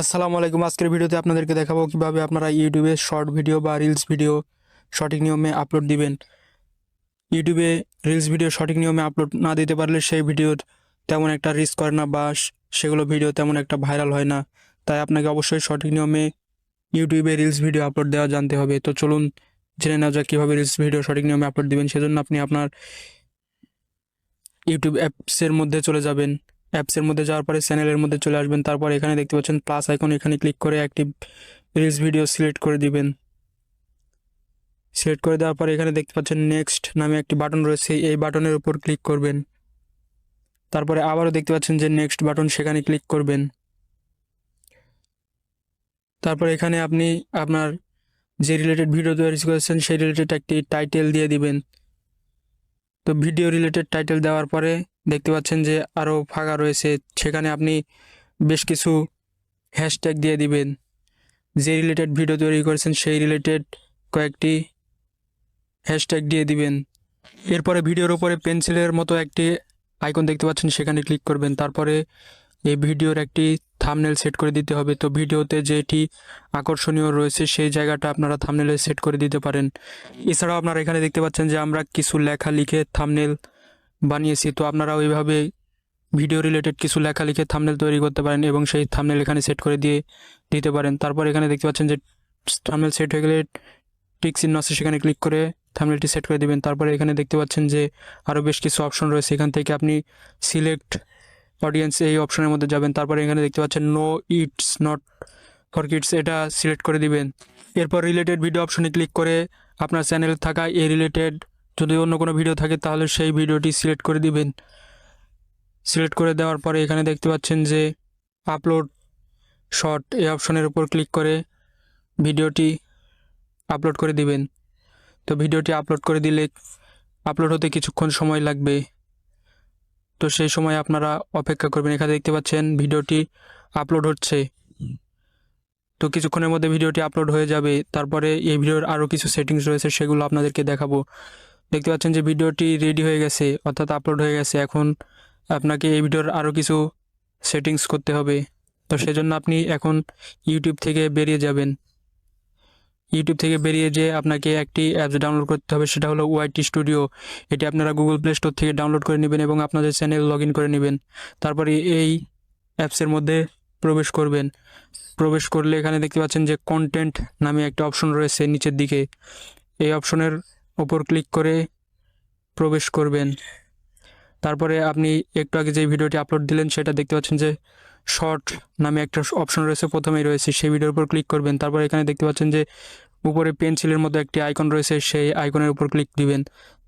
আসসালামু আলাইকুম। আজকের ভিডিওতে আপনাদেরকে দেখাবো কীভাবে আপনারা ইউটিউবে শর্ট ভিডিও বা রিলস ভিডিও সঠিক নিয়মে আপলোড দিবেন। ইউটিউবে রিলস ভিডিও সঠিক নিয়মে আপলোড না দিতে পারলে সেই ভিডিওর তেমন একটা রিস্ক করে না বা সেগুলো ভিডিও তেমন একটা ভাইরাল হয় না। তাই আপনাকে অবশ্যই সঠিক নিয়মে ইউটিউবে রিলস ভিডিও আপলোড দেওয়া জানতে হবে। তো চলুন জেনে নেওয়া যাক কীভাবে রিলস ভিডিও সঠিক নিয়মে আপলোড দিবেন। সেজন্য আপনি আপনার ইউটিউব অ্যাপসের মধ্যে চলে যাবেন। অ্যাপসের মধ্যে যাওয়ার পরে চ্যানেলের মধ্যে চলে আসবেন। তারপর এখানে দেখতে পাচ্ছেন প্লাস আইকন এখানে ক্লিক করে একটি রিলস ভিডিও সিলেক্ট করে দিবেন। সিলেক্ট করে দেওয়ার পরে এখানে দেখতে পাচ্ছেন নেক্সট নামে একটি বাটন রয়েছে, এই বাটনের উপর ক্লিক করবেন। তারপরে আবারও দেখতে পাচ্ছেন যে নেক্সট বাটন সেখানে ক্লিক করবেন। তারপর এখানে আপনি আপনার যে রিলেটেড ভিডিও তৈরি করেছেন, সেই রিলেটেড একটি টাইটেল দিয়ে দিবেন। তো ভিডিও রিলেটেড টাইটেল দেওয়ার পরে দেখতে পাচ্ছেন যে আরও ফাঁকা রয়েছে। সেখানে আপনি বেশ কিছু হ্যাশট্যাগ দিয়ে দিবেন। যে রিলেটেড ভিডিও তৈরি করেছেন, সেই রিলেটেড কয়েকটি হ্যাশট্যাগ দিয়ে দিবেন। এরপরে ভিডিওর উপরে পেন্সিলের মতো একটি আইকন দেখতে পাচ্ছেন, সেখানে ক্লিক করবেন। তারপরে এই ভিডিওর একটি থামনেল সেট করে দিতে হবে। তো ভিডিওতে যেটি আকর্ষণীয় রয়েছে, সেই জায়গাটা আপনারা থামনেলে সেট করে দিতে পারেন। এছাড়াও আপনারা এখানে দেখতে পাচ্ছেন যে আমরা কিছু লেখা লিখে থামনেল বানিয়েছি। তো আপনারা ওইভাবে ভিডিও রিলেটেড কিছু লেখা লিখে থামনেল তৈরি করতে পারেন এবং সেই থামনেল এখানে সেট করে দিয়ে দিতে পারেন। তারপর এখানে দেখতে পাচ্ছেন যে থামনেল সেট হয়ে গেলে টিক চিহ্ন আছে, সেখানে ক্লিক করে থামনেলটি সেট করে দিবেন। তারপরে এখানে দেখতে পাচ্ছেন যে আরও বেশ কিছু অপশন রয়েছে। এখান থেকে আপনি সিলেক্ট অডিয়েন্স এই অপশনের মধ্যে যাবেন। তারপরে এখানে দেখতে পাচ্ছেন no it's not for kids এটা সিলেক্ট করে দিবেন। এরপর রিলেটেড ভিডিও অপশনে ক্লিক করে আপনার চ্যানেলে থাকা এই রিলেটেড যদি অন্য কোনো ভিডিও থাকে, তাহলে সেই ভিডিওটি সিলেক্ট করে দিবেন। সিলেক্ট করে দেওয়ার পরে এখানে দেখতে পাচ্ছেন যে আপলোড শর্ট এই অপশনের উপর ক্লিক করে ভিডিওটি আপলোড করে দিবেন। তো ভিডিওটি আপলোড করে দিলে আপলোড হতে কিছুক্ষণ সময় লাগবে। তো সেই সময় আপনারা অপেক্ষা করবেন। এখানে দেখতে পাচ্ছেন ভিডিওটি আপলোড হচ্ছে। তো কিছুক্ষণের মধ্যে ভিডিওটি আপলোড হয়ে যাবে। তারপরে এই ভিডিওর আরও কিছু সেটিংস রয়েছে, সেগুলো আপনাদেরকে দেখাবো। দেখতে পাচ্ছেন যে ভিডিওটি রেডি হয়ে গেছে, অর্থাৎ আপলোড হয়ে গেছে। এখন আপনাকে এই ভিডিওর আরও কিছু সেটিংস করতে হবে। তো সেজন্য আপনি এখন ইউটিউব থেকে বেরিয়ে যাবেন। ইউটিউব থেকে বেরিয়ে যেয়ে আপনাকে একটি অ্যাপস ডাউনলোড করতে হবে, সেটা হলো ওয়াইটি স্টুডিও এটি আপনারা গুগল প্লে স্টোর থেকে ডাউনলোড করে নেবেন এবং আপনাদের চ্যানেল লগ করে নেবেন। তারপরে এই অ্যাপসের মধ্যে প্রবেশ করবেন। প্রবেশ করলে এখানে দেখতে পাচ্ছেন যে কন্টেন্ট নামে একটা অপশন রয়েছে নিচের দিকে। এই অপশনের ওপর ক্লিক করে প্রবেশ করবেন। তারপরে আপনি একটু আগে যে ভিডিওটি আপলোড দিলেন, সেটা দেখতে পাচ্ছেন যে শর্ট নামে একটা অপশন রয়েছে, প্রথমেই রয়েছে। সেই ভিডিওর উপর ক্লিক করবেন। তারপর এখানে দেখতে পাচ্ছেন যে উপরে পেন্সিলের মতো একটি আইকন রয়েছে, সেই আইকনের উপর ক্লিক দিবেন।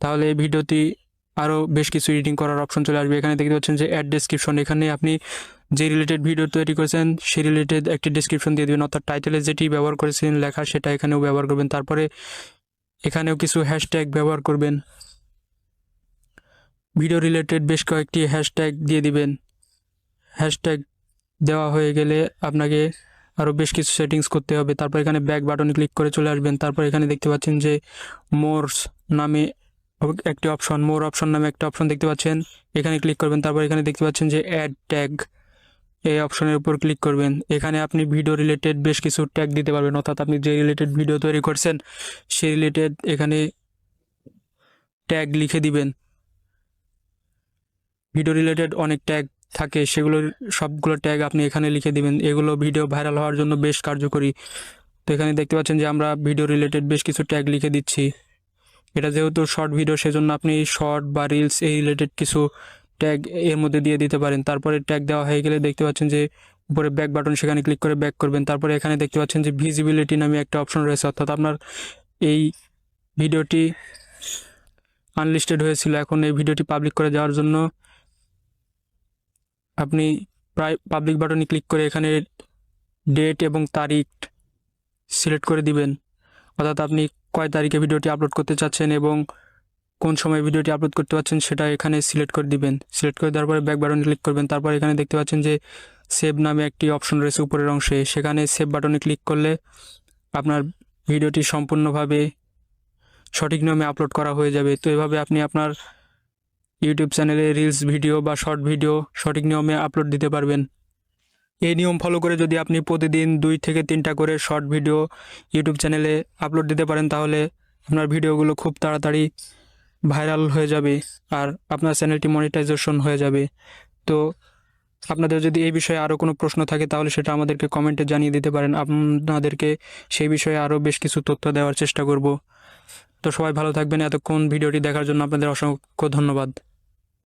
তাহলে এই ভিডিওটি আরও বেশ কিছু এডিটিং করার অপশন চলে আসবে। এখানে দেখতে পাচ্ছেন যে অ্যাড ডেসক্রিপশন। এখানে আপনি যে রিলেটেড ভিডিও তৈরি করেছেন, সেই রিলেটেড একটি ডেসক্রিপশন দিয়ে দেবেন। অর্থাৎ টাইটেলে যেটি ব্যবহার করেছেন লেখা, সেটা এখানেও ব্যবহার করবেন। তারপরে এখানেও কিছু হ্যাশট্যাগ ব্যবহার করবেন। ভিডিও রিলেটেড বেশ কয়েকটি হ্যাশট্যাগ দিয়ে দিবেন। হ্যাশট্যাগ দেওয়া হয়ে গেলে আপনাকে আরও বেশ কিছু সেটিংস করতে হবে। তারপর এখানে ব্যাক বাটনে ক্লিক করে চলে আসবেন। তারপর এখানে দেখতে পাচ্ছেন যে মোরস নামে একটি অপশন মোর অপশন নামে একটা অপশন দেখতে পাচ্ছেন। এখানে ক্লিক করবেন। তারপর এখানে দেখতে পাচ্ছেন যে অ্যাড ট্যাগ এই অপশনের উপর ক্লিক করবেন। এখানে আপনি ভিডিও রিলেটেড বেশ কিছু ট্যাগ দিতে পারবেন। অর্থাৎ আপনি যে রিলেটেড ভিডিও তৈরি করছেন সেই রিলেটেড এখানে ট্যাগ লিখে দিবেন। ভিডিও রিলেটেড অনেক ট্যাগ থাকে সেগুলোর সবগুলো ট্যাগ আপনি এখানে লিখে দিবেন। এগুলো ভিডিও ভাইরাল হওয়ার জন্য বেশ কার্যকরী। তো এখানে দেখতে পাচ্ছেন যে আমরা ভিডিও রিলেটেড বেশ কিছু ট্যাগ লিখে দিচ্ছি। এটা যেহেতু শর্ট ভিডিও সেজন্য আপনি শর্ট বা রিলস এই রিলেটেড কিছু ট্যাগ এর মধ্যে দিয়ে দিতে পারেন। তারপরে ট্যাগ দেওয়া হয়ে গেলে দেখতে পাচ্ছেন যে উপরে ব্যাক বাটন সেখানে ক্লিক করে ব্যাক করবেন। তারপরে এখানে দেখতে পাচ্ছেন যে ভিজিবিলিটি নামে একটা অপশন রয়েছে। অর্থাৎ আপনার এই ভিডিওটি আনলিস্টেড হয়েছিল। এখন এই ভিডিওটি পাবলিক করে যাওয়ার জন্য আপনি প্রায় পাবলিক বাটনে ক্লিক করে এখানে ডেট এবং তারিখ সিলেক্ট করে দিবেন। অর্থাৎ আপনি কয় তারিখে ভিডিওটি আপলোড করতে চাচ্ছেন এবং কোন সময় ভিডিওটি আপলোড করতে পারছেন সেটা এখানে সিলেক্ট করে দিবেন। সিলেক্ট করে দেওয়ার পরে ব্যাক বাটনে ক্লিক করবেন। তারপর এখানে দেখতে পাচ্ছেন যে সেভ নামে একটি অপশন রয়েছে উপরের অংশে। সেখানে সেভ বাটনে ক্লিক করলে আপনার ভিডিওটি সম্পূর্ণভাবে সঠিক নিয়মে আপলোড করা হয়ে যাবে। তো এভাবে আপনি আপনার ইউটিউব চ্যানেলে রিলস ভিডিও বা শর্ট ভিডিও সঠিক নিয়মে আপলোড দিতে পারবেন। এই নিয়ম ফলো করে যদি আপনি প্রতিদিন দুই থেকে তিনটা করে শর্ট ভিডিও ইউটিউব চ্যানেলে আপলোড দিতে পারেন, তাহলে আপনার ভিডিওগুলো খুব তাড়াতাড়ি ভাইরাল হয়ে যাবে আর আপনার চ্যানেলটি মনিটাইজেশন হয়ে যাবে। তো আপনাদের যদি এই বিষয়ে আরও কোনো প্রশ্ন থাকে, তাহলে সেটা আমাদেরকে কমেন্টে জানিয়ে দিতে পারেন। আপনাদেরকে সেই বিষয়ে আরও বেশ কিছু তথ্য দেওয়ার চেষ্টা করব। তো সবাই ভালো থাকবেন। এতক্ষণ ভিডিওটি দেখার জন্য আপনাদের অসংখ্য ধন্যবাদ।